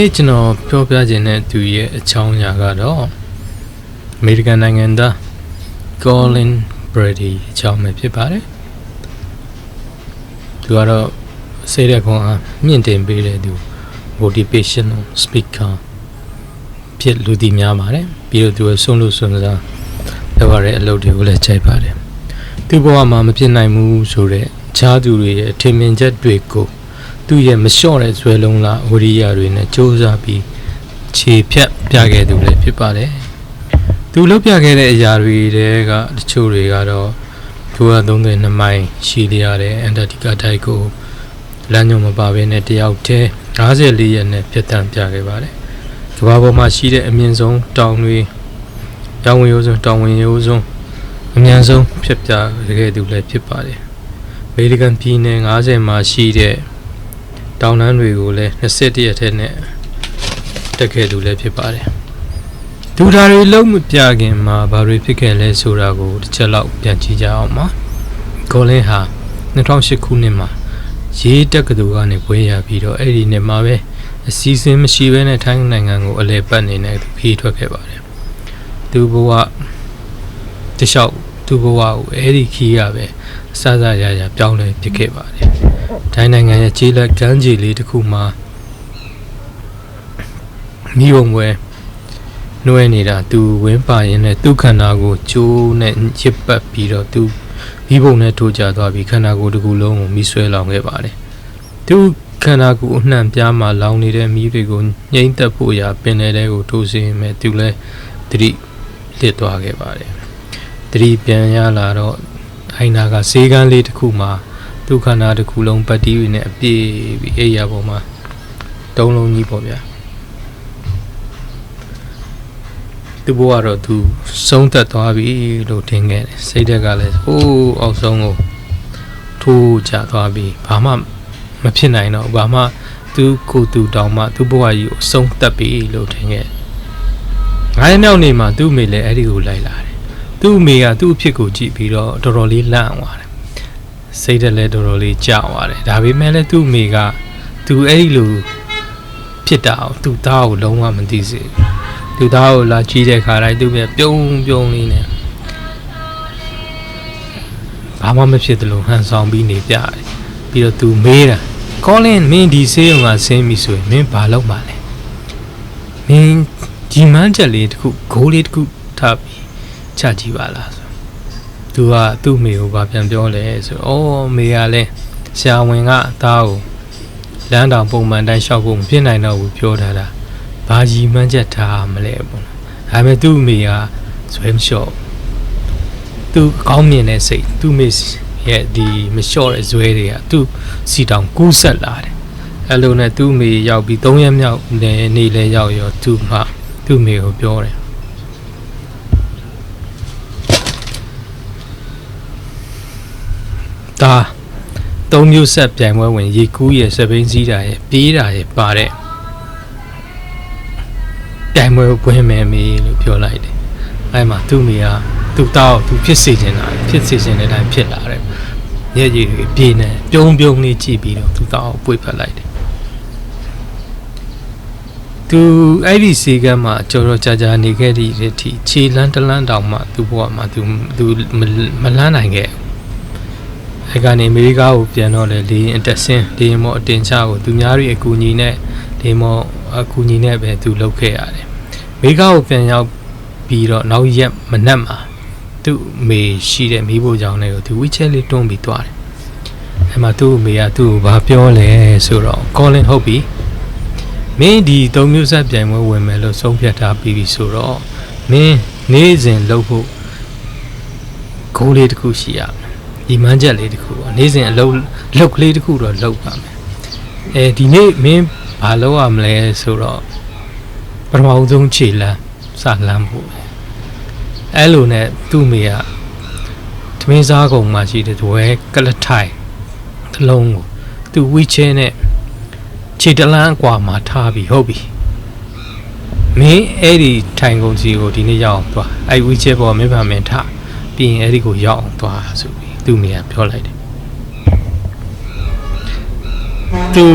နေ့ကျွန်တော်ပြောပြခြင်းတဲ့သူရဲ့အကြောင်းအရာကတော့အမေရိကန်နိုင်ငံသား Colin Brady အကြောင်းပဲဖြစ်ပါတယ်သူကတော့စိတ်ရက်ခွန်အားမြင့်တင်ပေးတဲ့သူ motivational speaker ဖြစ်လူသိများပါတယ်ပြီးတော့သူကဆုံးလို့ဆုံးစားလုပ်ရတဲ့အလုပ်တွေကိုလည်းကြိုက်ပါတယ်သူ့ဘဝမှာမဖြစ်နိုင်ဘူးဆိုတဲ့ခြားသူတွေရဲ့ထင်မြင်ချက်တွေကို သူ့ရဲ့မလျှော့တဲ့ဇွဲလုံးလားဝရိယတွေနဲ့စ조사ပြီးခြေဖြတ်ပြခဲ့သူလည်းဖြစ်ပါတယ်သူလုပ်ပြခဲ့တဲ့အရာတွေတဲကတချို့တွေကတော့သူက32မိုင်ရှိလျရတဲ့အန်တာတီကာတိုက်ကိုလမ်းညွန်မပါဘဲနဲ့တယောက်တည်း54ရက်နဲ့ပြတ်တန်းပြခဲ့ပါတယ်ကမ္ဘာပေါ်မှာရှိတဲ့အမြင့်ဆုံးတောင်တွေရောင်ဝင်ရိုးစုံတောင်ဝင်ရိုးစုံအမြန်ဆုံးဖြစ်ပြခဲ့သူလည်းဖြစ်ပါတယ်အမေရိကန်ပြည်နယ်90မှာရှိတဲ့ တောင်တန်းတွေကိုလည်း21ရက်ထဲနဲ့တက်ခဲ့သူလည်းဖြစ်ပါတယ်ဒူဓာတွေလုံးမပြခင်မှာဘာတွေဖြစ်ခဲ့လဲဆိုတာကိုတစ်ချက်လောက်ပြန်ကြည့်ကြအောင်ပါကိုလင်းဟာ2008ခုနှစ်မှာရေးတက်ကတူကနေဘွေးရပြီးတော့အဲ့ဒီနှစ်မှာပဲအစီအစဉ်မရှိဘဲနဲ့ထိုင်းနိုင်ငံကိုအလဲပတ်နေတဲ့သူဖြေးထွက်ခဲ့ပါတယ်သူဘဝတခြားသူဘဝကိုအဲ့ဒီခီးရပဲအစစရရပြောင်းလဲဖြစ်ခဲ့ပါတယ် ထိုင်းနိုင်ငံရဲ့ခြေလက်ကမ်းခြေလေးတစ်ခုမှာမိဘွယ်နှွဲနေတာသူဝင်းပါရင်နဲ့သူ့ခန္ဓာကိုကျိုးနဲ့ရစ်ပတ်ပြီးတော့သူမိဘုံနဲ့ထိုးကြသွားပြီးခန္ဓာကိုယ်တစ်ခုလုံးကိုမိဆွဲလောင်ခဲ့ပါတယ်သူခန္ဓာကိုယ်အနှံ့ပြားမှာလောင်နေတဲ့မိတွေကိုငြိမ့်သက်ဖို့ရာပင်လယ်ထဲကိုထိုးစီရင်မဲ့သူလည်းတတိလစ်သွားခဲ့ပါတယ်တတိပြန်ရလာတော့အိုင်နာကဈေးကန်းလေးတစ်ခုမှာ ဒုက္ခနာတစ်ခုလုံးပတ်တီးတွေနဲ့အပြည့်ပြီးအိယာပေါ်မှာတုံးလုံးကြီးပေါ့ဗျာသူဘဝတော့သူဆုံးသက်သွားပြီလို့ထင်ခဲ့တယ်စိတ်ဓာတ်ကလည်းဟိုးအောက်ဆုံးကိုထိုးချသွားပြီဘာမှမဖြစ်နိုင်တော့ဘာမှသူကိုသူတောင်မှသူဘဝကြီးကိုဆုံးသက်ပြီလို့ထင်ခဲ့ငါးရက်မြောက်နေမှာသူ့အမေလည်းအဲ့ဒီကိုလိုက်လာတယ်သူ့အမေကသူ့အဖြစ်ကိုကြည့်ပြီးတော့တော်တော်လေးလန့်သွားတယ် စိတ်ဓာတ်လည်းတော်တော်လေးကြာသွားတယ်ဒါပေမဲ့လည်းသူ့အမေကသူအဲ့ဒီလိုဖြစ်တာအောင်သူ့သားကိုလုံးဝမသိစေဘူးသူ့သားကိုလာကြည့်တဲ့ခါတိုင်းသူ့ပြပြုံးပြုံးလေးနဲ့ဘာမှမဖြစ်သလိုဟန်ဆောင်ပြီးနေပြတယ်ပြီးတော့သူမေးတာ Colin မင်းဒီဆေးရုံကဆင်းပြီဆိုရင်မင်းဘာလုပ်မှာလဲမင်းဒီမန်းချက်လေးတစ်ခုဂိုးလေးတစ်ခုထားပြီးချကြည့်ပါလားဆို သူကသူ့မိကိုဘာပြန်ပြောလဲဆိုအော်မေကလည်းဆရာဝန်ကအသားကိုလမ်းတောင်ပုံမှန်တိုင်းလျှောက်ဖို့မဖြစ်နိုင်တော့ဘူးပြောထားတာဘာကြီးမှန်းချက်ထားမလဲပေါ့ဒါပေမဲ့သူ့မိကဇွဲမလျှော့သူကောင်းမြင်တဲ့စိတ်သူ့မိရဲ့ဒီမလျှော့တဲ့ဇွဲတွေကသူ့စီတောင်ကူးဆက်လာတယ်အဲ့လိုနဲ့သူ့မိရောက်ပြီး၃ရက်မြောက်နေနေလဲရောက်ရောသူ့မှသူ့မိကိုပြောတယ် ဒါသုံးမျိုးဆက်ပြိုင်ပွဲဝင်ရေကူးရဲ့စပိန်စည်းတာရဲ့ပြေးတာရဲ့ပါတဲ့ပြိုင်ပွဲဝင်မယ်မေလို့ပြောလိုက်တယ်အဲ့မှာသူ့မိကသူ့တောက်သူဖြစ်စေချင်တာဖြစ်စေချင်တဲ့အတိုင်းဖြစ်လာတယ်ညက်ကြီးပြေးနေပြုံးပြုံးလေးကြည့်ပြီးတော့သူ့တောက်ပွေဖက်လိုက်တယ်သူအဲ့ဒီစီကမ်းမှာကြော်တော့ကြာကြာနေခဲ့တဲ့အထိခြေလန်းတလန်းတောင်မှသူ့ဘဝမှာသူသူမလန်းနိုင်ခဲ့ အဲကနေအမေရိကကိုပြန်တော့လေလေအတက်ဆင်းလေမော့အတင်ချကိုသူများတွေအကူအညီနဲ့လေမော့အကူအညီနဲ့ပဲသူလုပ်ခဲ့ရတယ်အမေရိကကိုပြန်ရောက်ပြီးတော့နောက်ရက်မနက်မှာသူ့အမေရှိတဲ့မိဖို့ကြောင့်လည်းသူဝီချဲလေးတွန်းပြီးသွားတယ်အဲမှာသူ့အမေကသူ့ကိုဘာပြောလဲဆိုတော့ calling ဟုတ်ပြီမင်းဒီသုံးမျိုးဆက်ပြိုင်ပွဲဝင်မယ်လို့ဆုံးဖြတ်ထားပြီးပြီဆိုတော့မင်းနေ့စဉ်လုပ်ဖို့ဂိုးလေးတစ်ခုရှိရမယ် ဒီမန်းချက်လေးတစ်ခုပေါ့နေ့စဉ်အလုပ်လုပ်ကလေးတစ်ခုတော့လုပ်ပါမယ်အဲဒီနေ့မင်းဘာလုပ်ရမလဲဆိုတော့ပထမဆုံးခြေလမ်းစလမ်းဖို့အဲ့လိုနဲ့သူ့မိကသမင်းစားကုံမှာရှိတဲ့ဒွဲကလထိုင်တစ်လုံးကိုသူဝီချဲနဲ့ခြေတလန်းအကွာမှာထားပြီးဟုတ်ပြီမင်းအဲ့ဒီထိုင်ကုန်စီကိုဒီနေ့ရောက်အောင်သွားအဲ့ဝီချဲပေါ်မင်းဖာမင်းထားပြီးရင်အဲ့ဒီကိုရောက်အောင်သွားဆိုပြီး သူ့မိကပြောလိုက်တယ်သူ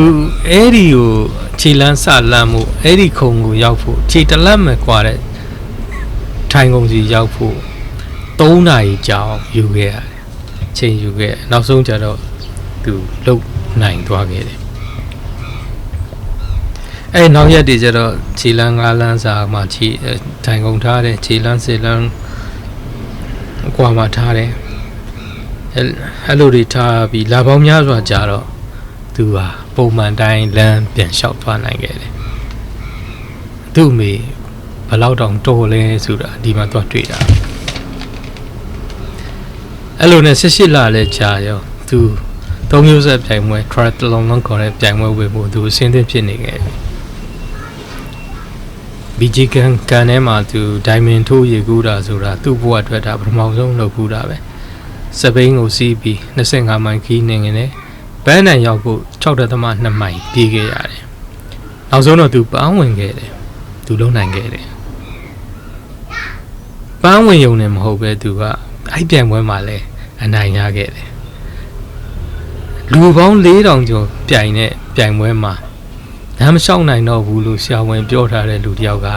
အဲ့ဒီကိုခြေလန်းစလန်းမှုအဲ့ဒီခုံကိုရောက်ဖို့ခြေတလက်မကွာတဲ့ထိုင်ကုန်စီရောက်ဖို့3နာရီကြာအောင်ယူခဲ့ရတယ်ချိန်ယူခဲ့နောက်ဆုံးကျတော့သူလုတ်နိုင်သွားခဲ့တယ်အဲ့နောက်ရက်တွေကျတော့ခြေလန်းငါးလန်းစာမှာခြေထိုင်ကုန်ထားတဲ့ခြေလန်းစစ်လန်းအကွာမှာထားတယ် အဲ့အဲ့လိုတွေထားပြီးလာပေါင်းများစွာကြာတော့သူဟာပုံမှန်တိုင်းလမ်းပြန်လျှောက်သွားနိုင်ခဲ့တယ်သူ့အမေဘယ်လောက်တောင်တော်လဲဆိုတာဒီမှာသွားတွေ့တာအဲ့လိုနဲ့18လလဲကြာရောသူသုံးမျိုးဆက်ပြိုင်ပွဲ triathlon လုံးခေါ်တဲ့ပြိုင်ပွဲဝင်ဖို့သူအဆင်သင့်ဖြစ်နေခဲ့ပြီဘီဂျီကန်ကန်ထဲမှာသူဒိုင်မင်ထိုးရေကူးတာဆိုတာသူ့ဘဝအတွက်ဒါပထမဆုံးလုပ်ကူးတာပဲ စပိန်ကိုစီးပြီး25မိုင်ခီးနေငင်တယ်ဘန်းနန်ရောက်ဖို့6.2မိုင်ပြေးခဲ့ရတယ်နောက်ဆုံးတော့သူပန်းဝင်ခဲ့တယ်သူလုံနိုင်ခဲ့တယ်ပန်းဝင်ရုံနဲ့မဟုတ်ပဲသူကအဲ့ပြိုင်ပွဲမှာလဲအနိုင်ရခဲ့တယ်လူပေါင်း4000ကျော်ပြိုင်တဲ့ပြိုင်ပွဲမှာနားမလျှောက်နိုင်တော့ဘူးလို့ဆရာဝန်ပြောထားတဲ့လူတယောက်က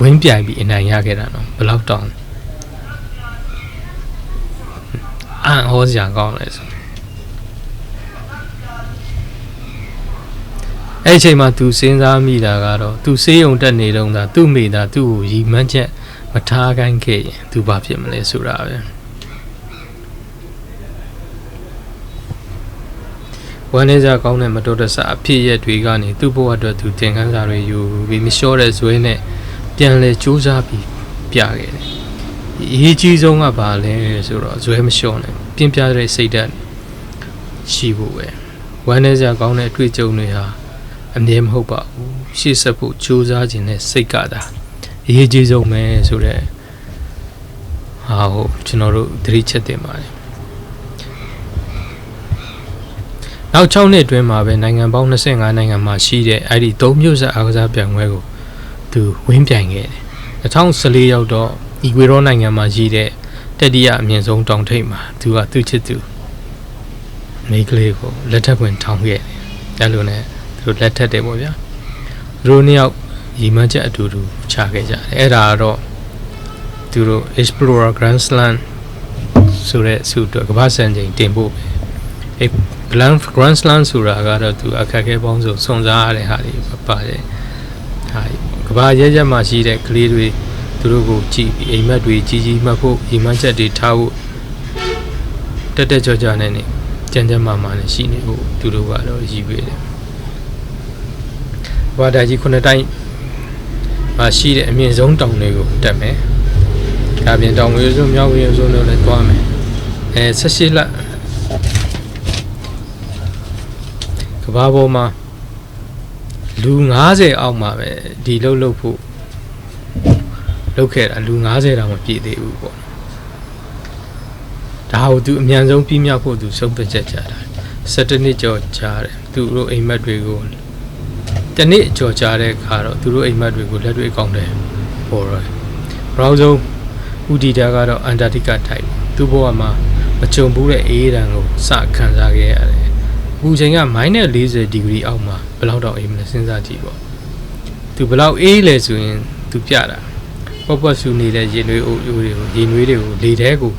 ဝင်းပြိုင်ပြီးအနိုင်ရခဲ့တာနော်ဘယ်လောက်တောင် အံ့ဩစရာကောင်းတယ်ဆိုအဲ့အချိန်မှာသူစဉ်းစားမိတာကတော့သူစေးုံတက်နေတော့တာသူ့မိသားသူ့ကိုရီမှန်းချက်မထားခိုင်းခဲ့ရင်သူဘာဖြစ်မလဲဆိုတာပဲဝမ်းနေကြကောင်းတဲ့မတော်တဆအဖြစ်ရက်တွေကနေသူ့ဘဝအတွက်သူသင်ခန်းစာတွေယူပြီးမလျှော့တဲ့ဇွဲနဲ့ပြန်လဲစူးစမ်းပြီးပြခဲ့တယ် အရေးကြီးဆုံးကဘာလဲဆိုတော့ဇွဲမလျှော့နဲ့ပြင်းပြတဲ့စိတ်ဓာတ်ရှိဖို့ပဲ။ဝမ်းနေကြကောင်းတဲ့အတွေ့အကြုံတွေဟာအမြဲမဟုတ်ပါဘူး။ရှေ့ဆက်ဖို့စူးစမ်းခြင်းနဲ့စိတ်ကသာအရေးကြီးဆုံးပဲဆိုတော့ဟာဟုတ်ကျွန်တော်တို့သတိချက်တင်ပါတယ်။နောက်6နှစ်အတွင်းမှာပဲနိုင်ငံပေါင်း25နိုင်ငံမှာရှိတဲ့အဲ့ဒီ၃မြို့ဆက်အားကစားပြိုင်ပွဲကိုသူဝင်းပြိုင်ခဲ့တယ်2014ရောက်တော့ အီကွေရောနိုင်ငံမှာရှိတဲ့တတိယအမြင့်ဆုံးတောင်ထိပ်မှာသူကသူ့ချစ်သူမိန်းကလေးကိုလက်ထပ်ဝင်ထောင်ခဲ့တယ်အဲ့လိုနဲ့သူတို့လက်ထပ်တယ်ပေါ့ဗျာသူတို့နှစ်ယောက်ရီမန်းချက်အတူတူခြာခဲ့ကြတယ်အဲ့ဒါကတော့သူတို့ Explorer Grand Slam ဆိုတဲ့ဆုအတွက်ကမ္ဘာစံချိန်တင်ဖို့ပဲအဲ့ Grand Grand Slam ဆိုတာကတော့သူအခက်အခဲပေါင်းစုံစုံစားရတဲ့ဟာတွေပါတယ်ဟာကဘာရဲရဲမှာရှိတဲ့ကလေးတွေ သူတို့ကိုကြည့်ပြီးအိမ်မက်တွေကြီးကြီးမှတ်ဖို့အိမ်မက်ချက်တွေထားဖို့တက်တက်ကြွကြွနဲ့နေကြမ်းကြမ်းမာမာနဲ့ရှိနေဖို့သူတို့ကတော့ရည်ရွယ်တယ်ဘာဒါကြီးခုနှစ်တိုင်းမှာရှိတဲ့အမြင့်ဆုံးတောင်တွေကိုတက်မယ်ဒါပြင်တောင်ဝေစုမြောက်ဝေစုတို့လည်းတွားမယ်အဲ16လကဘာပေါ်မှာလူ90အောက်မှာပဲဒီလှုပ်လှုပ်ဖို့ လှုပ်ခဲ့တာလူ90တောင်မပြည့်သေးဘူးပေါ့ဒါကိုသူအမြန်ဆုံးပြီးမြောက်ဖို့သူဆုံးဖြတ်ချက်ချတာ17နှစ်ကျော်ကြာတယ်သူတို့အိမ်မက်တွေကိုတနေ့ကြော်ကြတဲ့အခါတော့သူတို့အိမ်မက်တွေကိုလက်တွေ့အကောင့်တယ်ပေါ်တော့ဘရောင်းဆုံးဥတီတာကတော့အန်တာတိကထိုက်သူ့ဘဝမှာမကြုံဘူးတဲ့အေးရန်ကိုစခံစားခဲ့ရတယ်အခုချိန်က -40 ဒီဂရီအောက်မှာဘယ်လောက်တောင်အေးမလဲစဉ်းစားကြည့်ပေါ့သူဘယ်လောက်အေးလဲဆိုရင်သူပြတာ ပေါ့ပေါ့ဆူနေတဲ့ရေနွေးအိုးအိုးတွေကိုရေနွေးတွေကိုလေထဲကို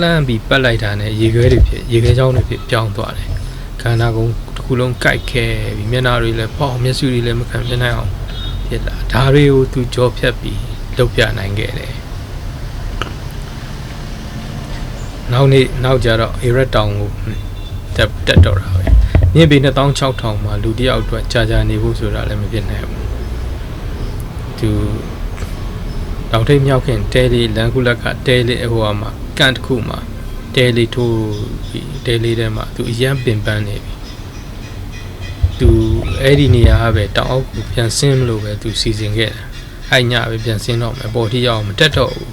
လှမ်းပြီးပတ်လိုက်တာနဲ့ရေခဲတွေဖြစ်ရေခဲချောင်းတွေဖြစ်ပြောင်းသွားတယ်ခန္ဓာကိုယ်တစ်ခုလုံးကြိုက်ခဲပြီးမျက်နှာတွေလည်းပေါ့မျက်စိတွေလည်းမခံပြနိုင်အောင်ဖြစ်လာဒါတွေကိုသူကြောဖြတ်ပြီးလုတ်ပြနိုင်ခဲ့တယ်နောက်နေ့နောက်ကြတော့ Iraq တောင်ကိုတက်တက်တော့တာပဲမြင့်ပေ26000မှာလူတယောက်အတွက်ကြာကြာနေဖို့ဆိုတာလည်းမဖြစ်နိုင်ဘူးသူ တောင်ထိပ်မြောက်ခင်တဲလေးလန်ကုလက်ကတဲလေးအဟိုအမှာကန်တစ်ခုမှာတဲလေးထိုးပြီးတဲလေးထဲမှာသူအရန်ပင်ပန်းနေပြီသူအဲ့ဒီနေရာကပဲတောင်အောက်ကိုပြန်ဆင်းမလို့ပဲသူစီစဉ်ခဲ့တာအဲ့ညပဲပြန်ဆင်းတော့မယ်ပေါ်ထိရောက်မတက်တော့ဘူး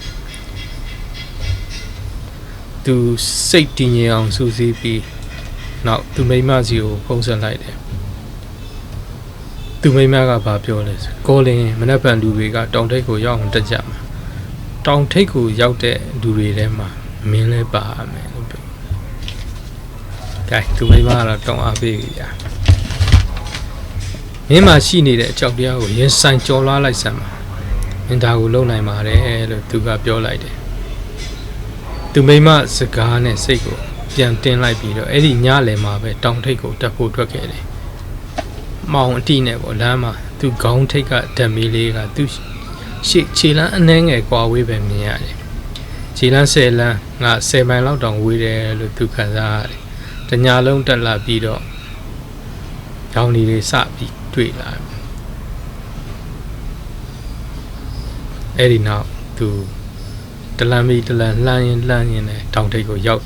သူစိတ်တည်ငြိမ်အောင်စူးစီးပြီးနောက်သူမိမစီကိုဖုံးဆက်လိုက်တယ် သူမိမကဘာပြောလဲဆိုကိုလင်မနက်ဖြန်လူတွေကတောင်ထိပ်ကိုရောက်အောင်တက်ကြမှာတောင်ထိပ်ကိုရောက်တဲ့လူတွေထဲမှာမင်းလဲပါမယ်လို့ပြောကဲသူမိမကတော့တောင်းအားပေးပြီဗျာမင်းမှာရှိနေတဲ့အကြောက်တရားကိုရင်ဆိုင်ကြော်လွှားလိုက်စမ်းပါမင်းဒါကိုလုံနိုင်ပါတယ်လို့သူကပြောလိုက်တယ်သူမိမစကားနဲ့စိတ်ကိုပြန်တင်လိုက်ပြီးတော့အဲ့ဒီညလယ်မှာပဲတောင်ထိပ်ကိုတက်ဖို့ထွက်ခဲ့တယ် မောင်အတိနဲ့ပေါ့လမ်းမှာသူခေါင်းထိပ်ကဓာတ်မီလေးကသူရှေ့ခြေလမ်းအနှဲငယ်ကွာဝေးပဲမြင်ရတယ်ခြေလမ်း10လမ်းငါ10မိုင်လောက်တောင်ဝေးတယ်လို့သူခံစားရတယ်တညာလုံးတက်လာပြီးတော့ရောင်ဒီတွေစပြီးတွေ့လာတယ်အဲ့ဒီနောက်သူတလန်မီတလန်လှမ်းရင်လှမ်းရင်လည်းတောင်ထိပ်ကိုရောက်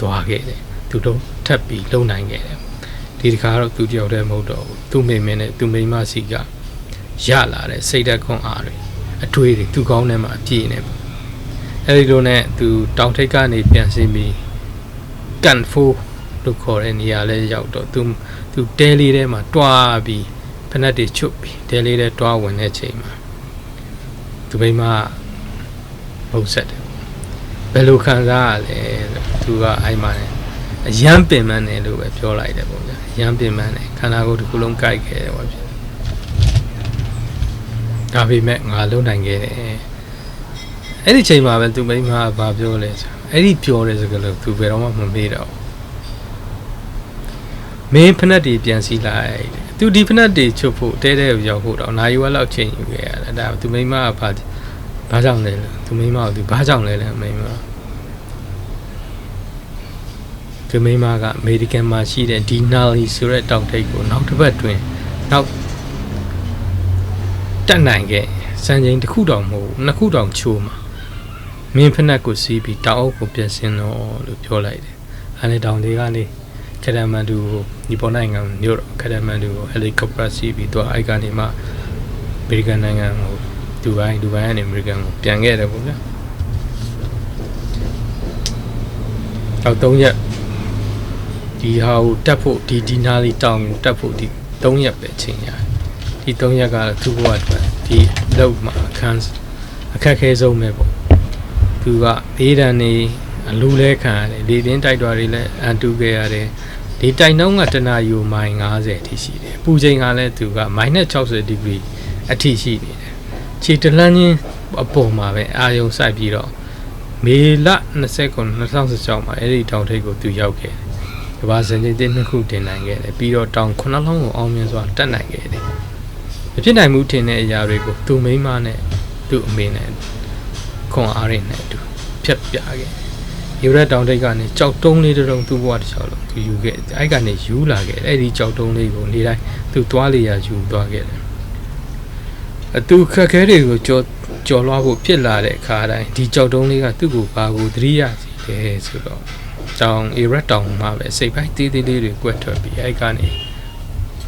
သွားခဲ့တယ်သူတို့ထပ်ပြီးလုံနိုင်ခဲ့တယ် ဒီတခါတော့သူတယောက်တည်းမဟုတ်တော့ဘူးသူမိမင်းနဲ့သူမိမစီကရလာတဲ့စိတ်ဓာတ်ခွန်အားတွေအထွေးတွေသူကောင်းထဲမှာအပြည့်နေပေါ့အဲ့ဒီလိုနဲ့သူတောင်ထိပ်ကနေပြန်ဆင်းပြီးကန်ဖိုးလို့ခေါ်တဲ့နေရာလဲရောက်တော့သူသူတဲလေးထဲမှာတွားပြီးဖက်နှက်တွေချွတ်ပြီးတဲလေးထဲတွားဝင်တဲ့ချိန်မှာသူမိမမဟုတ်ဆက်တယ်ဘယ်လိုခံစားရလဲဆိုသူကအဲ့မှာね အယမ်းပင်ပန်းတယ်လို့ပဲပြောလိုက်တယ်ပေါ့ဗျာအယမ်းပင်ပန်းတယ်ခန္ဓာကိုယ်တစ်ခုလုံးကြိုက်ခဲ့တယ်ပေါ့ဗျာဒါပေမဲ့ငါလုံနိုင်ခဲ့တယ်အဲ့ဒီချိန်မှာပဲသူမိမကဘာပြောလဲဆိုအဲ့ဒီပြောတဲ့စကားလို့သူဘယ်တော့မှမမေ့တော့မင်းဖက်နှက်တွေပြန်စီလိုက်သူဒီဖက်နှက်တွေချုပ်ဖို့တဲတဲကိုရောက်ဖို့တော့နာယူဝက်လောက်ချိန်ယူခဲ့ရတယ်ဒါသူမိမကဘာဘာကြောင့်လဲသူမိမကသူဘာကြောင့်လဲလဲမိမ သူမိမကအမေရိကန်မှာရှိတဲ့ဒီနာလီဆိုတဲ့တောက်ထိပ်ကိုနောက်တစ်ပတ်တွင်နောက်တက်နိုင်ခဲ့စံချိန်တစ်ခုတောင်မဟုတ်နှစ်ခုတောင်ချိုးမှာမင်းဖက်နှက်ကိုစီးပြီးတောက်အုပ်ကိုပြင်ဆင်တော့လို့ပြောလိုက်တယ်အဲလေတောင်တွေကနေကဒမန်တူကိုဒီပေါ်နိုင်ငံမြို့တော့ကဒမန်တူကိုဟယ်လီကော်ပတာစီးပြီးတော့အဲ့ကနေမှအမေရိကန်နိုင်ငံကိုဒူဘိုင်းဒူဘိုင်းကနေအမေရိကန်ကိုပြန်ခဲ့တယ်ပေါ့ဗျာတော့၃ရက် ဒီဟာကိုတက်ဖို့ဒီဒီနာလီတောင်ကိုတက်ဖို့ဒီ၃ရက်ပဲချိန်ရတယ်ဒီ၃ရက်ကတော့သူ့ဘဝအတွက်ဒီလောက်မှာအခန်းအခက်ခဲဆုံးပဲပေါ့သူကဒေးတန်နေအလူလဲခံရတယ်လေတင်းတိုက်တော်တွေလည်းအန်တူခဲ့ရတယ်ဒီတိုင်နှုံးကတနာယူမိုင်90အထိရှိတယ်ပူချိန်ကလည်းသူက -60 ဒီဂရီအထိရှိနေတယ်ခြေတလန်းချင်းအပေါ်မှာပဲအာယုံစိုက်ပြီးတော့မေလ29 2016မှာအဲ့ဒီတောင်ထိပ်ကိုသူရောက်ခဲ့တယ် ကမ္ဘာစံချိန်တစ်နှစ်ခုတင်နိုင်ခဲ့တယ်ပြီးတော့တောင်9လုံးကိုအောင်မြင်စွာတက်နိုင်ခဲ့တယ်မဖြစ်နိုင်မှုထင်တဲ့အရာတွေကိုသူမိန်းမနဲ့သူ့အမေနဲ့ခွန်အားရနဲ့အတူဖြတ်ပြခဲ့ယူရက်တောင်ထိပ်ကနေကြောက်တုံးလေးတုံးသူ့ဘဝတစ်ချောင်းလုံးသူယူခဲ့အဲ့ကနေယူလာခဲ့အဲ့ဒီကြောက်တုံးလေးကိုနေတိုင်းသူသွားလေရာယူသွားခဲ့တယ်အတူခက်ခဲတွေကိုကြောကြော်လွှားဖို့ဖြစ်လာတဲ့အခါတိုင်းဒီကြောက်တုံးလေးကသူ့ကိုဘာကိုသတိရစီတယ်ဆိုတော့ တောင်အေရက်တောင်မှာပဲစိတ်ပိုင်းတေးသေးလေးတွေကွက်ထွက်ပြီးအဲ့ကနေ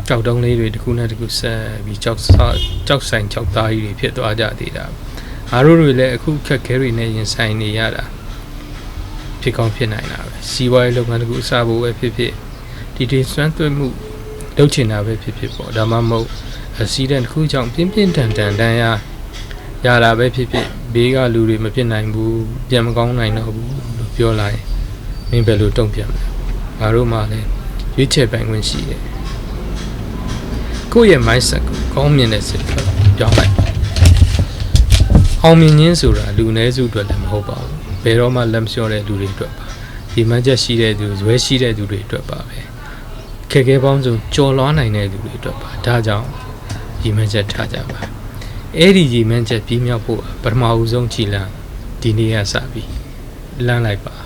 ကြောက်တုံးလေးတွေတစ်ခုနဲ့တစ်ခုဆက်ပြီးကြောက်ဆောက်ကြောက်ဆိုင်ကြောက်သားကြီးတွေဖြစ်သွားကြသေးတာအားတို့တွေလည်းအခုခက်ခဲတွေနဲ့ရင်ဆိုင်နေရတာဖြစ်ကောင်းဖြစ်နိုင်တာပဲစီးပွားရေးလုပ်ငန်းတစ်ခုအစဖို့ပဲဖြစ်ဖြစ်ဒီဒီစွမ်းသွင်းမှုလုပ်ချင်တာပဲဖြစ်ဖြစ်ပေါ့ဒါမှမဟုတ်အစီဒန်တစ်ခုကြောင့်ပြင်းပြင်းထန်ထန်တန်းရရတာပဲဖြစ်ဖြစ်ဘေးကလူတွေမဖြစ်နိုင်ဘူးပြန်မကောင်းနိုင်တော့ဘူးလို့ပြောလိုက် မင်းဘယ်လိုတုံ့ပြန်မလဲငါတို့မှလည်းရွေးချယ်ပိုင်ခွင့်ရှိတယ်ကိုယ့်ရဲ့ mindset ကိုကောင်းမြင်တဲ့စိတ်ကပြောင်းလိုက်အောင်မြင်ခြင်းဆိုတာလူနည်းစုအတွက်လည်းမဟုတ်ပါဘူးဘယ်တော့မှလက်မလျှော့တဲ့လူတွေအတွက်ပါဒီမှန်ချက်ရှိတဲ့သူဇွဲရှိတဲ့သူတွေအတွက်ပါပဲခက်ခဲပေါင်းစုံကြော်လွှားနိုင်တဲ့သူတွေအတွက်ပါဒါကြောင့်ဒီမှန်ချက်ထားကြပါအဲ့ဒီဒီမှန်ချက်ပြီးမြောက်ဖို့ပထမဦးဆုံးခြေလမ်းဒီနေ့ကစပြီးလမ်းလိုက်ပါ